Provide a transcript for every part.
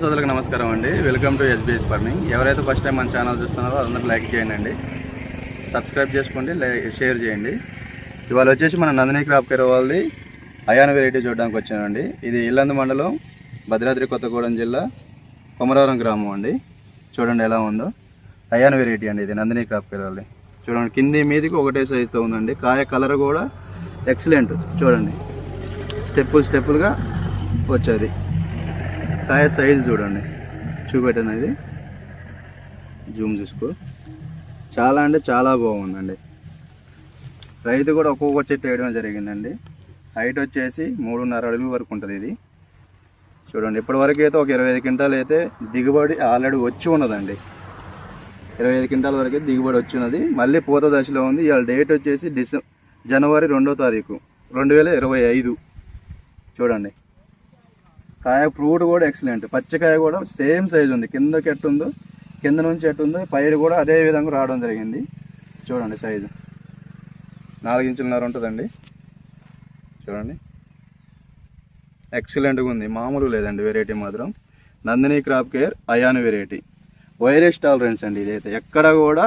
సోదరులకు నమస్కారం అండి. వెల్కమ్ టు ఎస్బీఎస్ ఫార్మింగ్ ఎవరైతే ఫస్ట్ టైం మన ఛానల్ చూస్తున్నారో అందరూ లైక్ చేయండి అండి సబ్స్క్రైబ్ చేసుకోండి షేర్ చేయండి. ఇవాళ వచ్చేసి మన నందిని క్రాప్ కేర్ వాళ్ళది అయాన్ వెరైటీ చూడడానికి వచ్చానండి ఇది ఇల్లందు మండలం భద్రాద్రి కొత్తగూడెం జిల్లా కొమరవరం గ్రామం అండి. చూడండి ఎలా ఉందో. అయాన్ వెరైటీ అండి ఇది నందిని క్రాప్ కేర్ వాళ్ళది. చూడండి కింది మీదికి ఒకటే సైజుతో ఉందండి. కాయ కలర్ కూడా ఎక్సలెంట్ చూడండి. స్టెప్పులు స్టెప్పులుగా వచ్చేది. కాయ సైజు చూడండి. చూపెట్టండి ఇది జూమ్ చూసుకో. చాలా అంటే చాలా బాగుందండి. రైతు కూడా ఒక్కొక్క చెట్టు వేయడం జరిగిందండి. హైట్ వచ్చేసి మూడున్నర అడుగుల వరకు ఉంటుంది ఇది. చూడండి ఇప్పటివరకు అయితే ఒక ఇరవై ఐదు క్వింటాలు అయితే దిగుబడి ఆల్రెడీ వచ్చి ఉన్నదండి. ఇరవై ఐదు క్వింటాల వరకు అయితే దిగుబడి వచ్చి ఉన్నది. మళ్ళీ పూత దశలో ఉంది. ఇవాళ డేట్ వచ్చేసి డిసెం జనవరి రెండో తారీఖు రెండు వేల ఇరవై ఐదు. చూడండి. కాయ ఫ్రూట్ కూడా ఎక్సలెంట్. పచ్చికాయ కూడా సేమ్ సైజ్ ఉంది. కిందకి ఎట్టుందో కింద నుంచి ఎట్టుందో పైరు కూడా అదే విధంగా రావడం జరిగింది. చూడండి సైజు. నాలుగు ఇంచులన్నర ఉంటుందండి. చూడండి. ఎక్సలెంట్గా ఉంది. మామూలు లేదండి వెరైటీ మాత్రం. నందిని క్రాప్ కేర్ అయాన్ వెరైటీ. వైరస్ టాలరెన్స్ అండి ఇదైతే. ఎక్కడ కూడా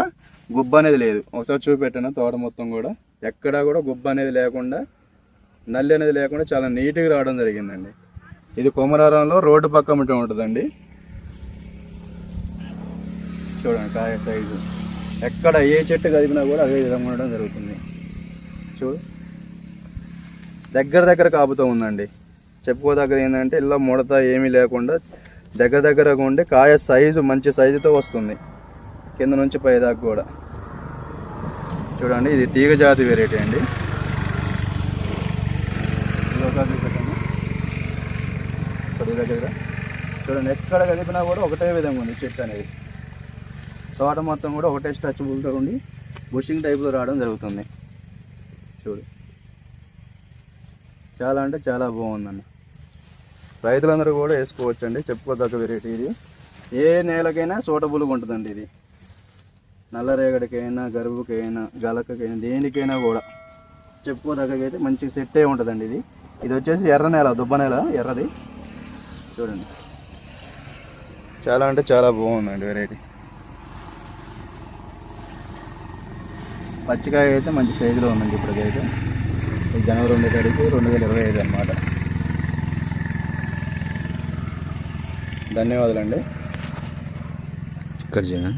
గుబ్బ అనేది లేదు. ఒకసారి చూపెట్టాను తోట మొత్తం కూడా ఎక్కడా కూడా గుబ్బ అనేది లేకుండా నల్లి అనేది లేకుండా చాలా నీట్గా రావడం జరిగిందండి. ఇది కొమరారంలో రోడ్డు పక్క ఉంటే ఉంటుందండి. చూడండి కాయ సైజు. ఎక్కడ ఏ చెట్టు కదిపినా కూడా అదే విధంగా ఉండడం జరుగుతుంది. చూడు. దగ్గర దగ్గర కాపుతూ ఉందండి. చెప్పుకోదగ్గది ఏంటంటే ఇలా ముడత ఏమీ లేకుండా దగ్గర దగ్గరగా ఉండి కాయ సైజు మంచి సైజుతో వస్తుంది. కింద నుంచి పైదాకా కూడా. చూడండి ఇది తీగ జాతి వెరైటీ అండి. ఇది దగ్గర చూడండి ఎక్కడ కదిపినా కూడా ఒకటే విధంగా ఉంది చెట్టు అనేది. తోట మొత్తం కూడా ఒకటే స్ట్రచబుల్తో ఉండి బుషింగ్ టైప్లో రావడం జరుగుతుంది. చూడు. చాలా అంటే చాలా బాగుందండి. రైతులందరూ కూడా వేసుకోవచ్చండి. చెప్పుకోదగ్గ వెరైటీ ఇది. ఏ నేలకైనా సూటబుల్గా ఉంటుందండి ఇది. నల్లరేగడికైనా గరువుకైనా గలకకైనా దేనికైనా కూడా చెప్పుకోదగ్గైతే మంచి సెట్ అయి ఉంటుందండి ఇది. ఇది వచ్చేసి ఎర్ర నేల దుబ్బ నేల ఎర్రది. చూడండి. చాలా అంటే చాలా బాగుందండి వెరైటీ పచ్చికాయ అయితే మంచి సైజులో ఉందండి ఇప్పటికైతే. జనవరి రెండో తారీఖు రెండు వేల ఇరవై ఐదు అనమాట ధన్యవాదాలండి. చేయనా